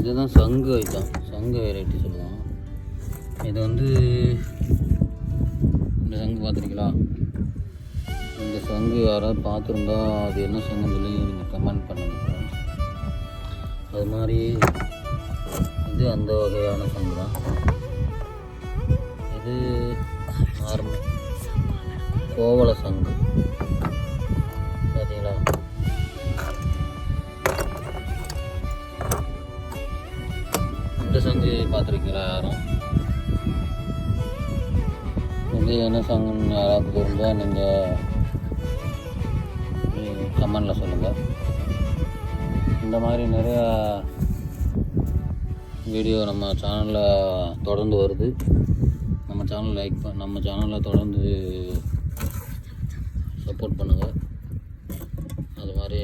இதுதான் சங்கு ஐட்டம். சங்கு வெரைட்டி சொல்லுவோம் இது வந்து இந்த சங்கு பார்த்துருக்கீங்களா? இந்த சங்கு யாராவது பார்த்துருந்தா அது என்ன சங்குன்னு சொல்லி நீங்கள் கமெண்ட் பண்ணுங்க. அது மாதிரி இது அந்த வகையான சங்கு தான். இது நார்மல் கோவல சங்கு. பார்த்தீங்களா இந்த செஞ்சு பார்த்துருக்கீங்களா யாரும்? இது என்ன சாங்குன்னு யாராவது தெரிஞ்சால் நீங்கள் கமெண்டில் சொல்லுங்கள் இந்த மாதிரி நிறையா வீடியோ நம்ம சேனலில் தொடர்ந்து வருது. நம்ம சேனல் லைக் ப நம்ம சேனலில் தொடர்ந்து சப்போர்ட் பண்ணுங்கள் அது மாதிரி